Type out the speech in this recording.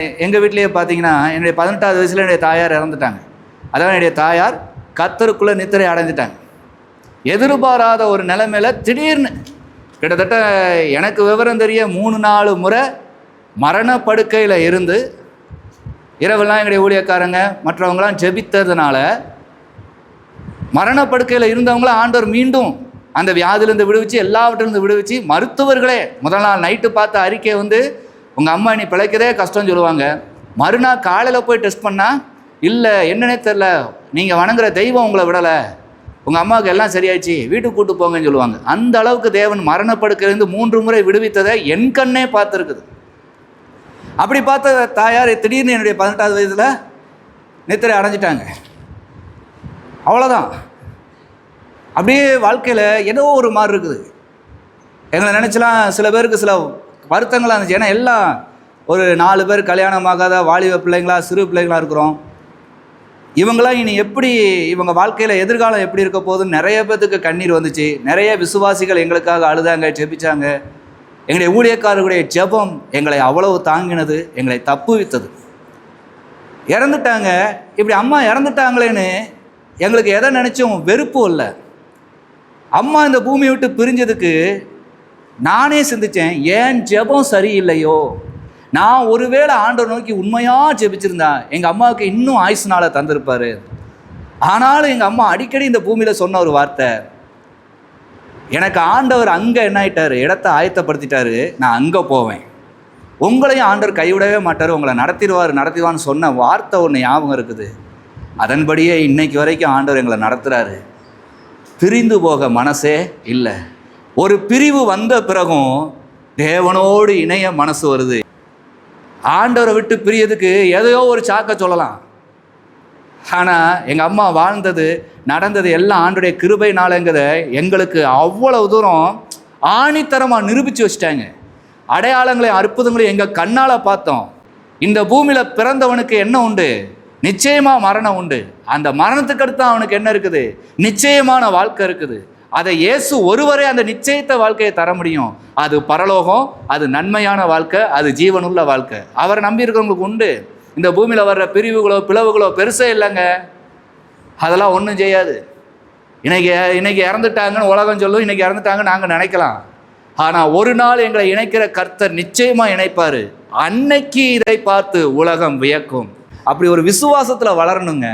எங்கள் வீட்லேயே பார்த்தீங்கன்னா என்னுடைய பதினெட்டாவது வயசில் என்னுடைய தாயார் இறந்துட்டாங்க. அதாவது என்னுடைய தாயார் கத்தருக்குள்ளே நித்திரை அடைஞ்சிட்டாங்க. எதிர்பாராத ஒரு நிலைமையில் திடீர்னு கிட்டத்தட்ட எனக்கு விவரம் தெரிய மூணு நாலு முறை மரண படுக்கையில் இருந்து இரவெல்லாம் எங்களுடைய ஊழியக்காரங்க மற்றவங்களாம் ஜெபித்ததுனால மரணப்படுக்கையில் இருந்தவங்கள ஆண்டவர் மீண்டும் அந்த வியாதிலேருந்து விடுவிச்சு எல்லாவற்றிலிருந்து விடுவிச்சு மருத்துவர்களே முதல் நாள் நைட்டு பார்த்த அறிக்கை வந்து உங்கள் அம்மா நீ பிழைக்கிறதே கஷ்டம்னு சொல்லுவாங்க. மறுநாள் காலையில் போய் டெஸ்ட் பண்ணால் இல்லை என்னன்னே தெரில நீங்கள் வணங்குற தெய்வம் உங்களை விடலை. உங்கள் அம்மாவுக்கு எல்லாம் சரியாயிடுச்சு. வீட்டுக்கு கூட்டு போங்கன்னு சொல்லுவாங்க. அந்த அளவுக்கு தேவன் மரணப்படுக்கிறது மூன்று முறை விடுவித்ததை என் கண்ணே பார்த்துருக்குது. அப்படி பார்த்த தாயார் திடீர்னு என்னுடைய பதினெட்டாவது வயதில் நித்திரை அடைஞ்சிட்டாங்க. அவ்வளோதான் அப்படியே வாழ்க்கையில் ஏதோ ஒரு மாதிரி இருக்குது. எங்களை நினச்சலாம் சில பேருக்கு சில வருத்தங்களாக இருந்துச்சு. ஏன்னா எல்லாம் ஒரு நாலு பேர் கல்யாணமாகாத வாலிப பிள்ளைங்களா சிறு பிள்ளைங்களா இருக்கிறோம். இவங்களாம் இனி எப்படி இவங்க வாழ்க்கையில் எதிர்காலம் எப்படி இருக்க போதுன்னு நிறைய பேத்துக்கு கண்ணீர் வந்துச்சு. நிறைய விசுவாசிகள் எங்களுக்காக அழுதாங்க ஜெபிச்சாங்க. எங்களுடைய ஊழியக்காரர்களுடைய ஜெபம் எங்களை அவ்வளவு தாங்கினது எங்களை தப்புவித்தது. இறந்துட்டாங்க. இப்படி அம்மா இறந்துட்டாங்களேன்னு எங்களுக்கு எதை நினச்சும் வெறுப்பும் இல்லை. அம்மா இந்த பூமியை விட்டு பிரிஞ்சதுக்கு நானே சிந்திச்சேன் ஏன் ஜெபம் சரியில்லையோ? நான் ஒருவேளை ஆண்டவர் நோக்கி உண்மையாக ஜெபிச்சிருந்தா எங்கள் அம்மாவுக்கு இன்னும் ஆயுசுனால் தந்திருப்பார்? ஆனாலும் எங்கள் அம்மா அடிக்கடி இந்த பூமியில் சொன்ன ஒரு வார்த்தை எனக்கு ஆண்டவர் அங்கே என்ன ஆயிட்டாரு? இடத்த ஆயத்தப்படுத்திட்டாரு. நான் அங்கே போவேன். உங்களையும் ஆண்டவர் கைவிடவே மாட்டார். உங்களை நடத்திடுவார் நடத்திடுவான்னு சொன்ன வார்த்தை ஒன்று ஞாபகம் இருக்குது. அதன்படியே இன்னைக்கு வரைக்கும் ஆண்டவர் எங்களை நடத்துகிறாரு பிரிந்து போக மனசே இல்லை. ஒரு பிரிவு வந்த பிறகும் தேவனோடு இணைய மனசு வருது. ஆண்டவரை விட்டு பிரியதுக்கு எதையோ ஒரு சாக்க சொல்லலாம். ஆனால் எங்கள் அம்மா வாழ்ந்தது நடந்தது எல்லாம் ஆண்டுடைய கிருபை கிருபைனாலங்கிறத எங்களுக்கு அவ்வளவு தூரம் ஆணித்தரமாக நிரூபித்து வச்சிட்டாங்க. அடையாளங்களையும் அற்புதங்களையும் எங்கள் கண்ணால் பார்த்தோம். இந்த பூமியில் பிறந்தவனுக்கு என்ன உண்டு? நிச்சயமாக மரணம் உண்டு. அந்த மரணத்துக்கு அடுத்து அவனுக்கு என்ன இருக்குது? நிச்சயமான வாழ்க்கை இருக்குது. அதை இயேசு ஒருவரே அந்த நிச்சயத்த வாழ்க்கையை தர முடியும். அது பரலோகம் அது நன்மையான வாழ்க்கை அது ஜீவனுள்ள வாழ்க்கை. அவரை நம்பி இருக்கிறவங்களுக்கு உண்டு. இந்த பூமியில் வர்ற பிரிவுகளோ பிளவுகளோ பெருசே இல்லைங்க. அதெல்லாம் ஒன்றும் செய்யாது. இன்னைக்கு இன்னைக்கு இறந்துட்டாங்கன்னு உலகம் சொல்லும் இன்னைக்கு இறந்துட்டாங்கன்னு நாங்கள் நினைக்கலாம். ஆனால் ஒரு நாள் எங்களை இணைக்கிற கர்த்தர் நிச்சயமாக இணைப்பார். அன்னைக்கு இதை பார்த்து உலகம் வியக்கும். அப்படி ஒரு விசுவாசத்தில் வளரணுங்க.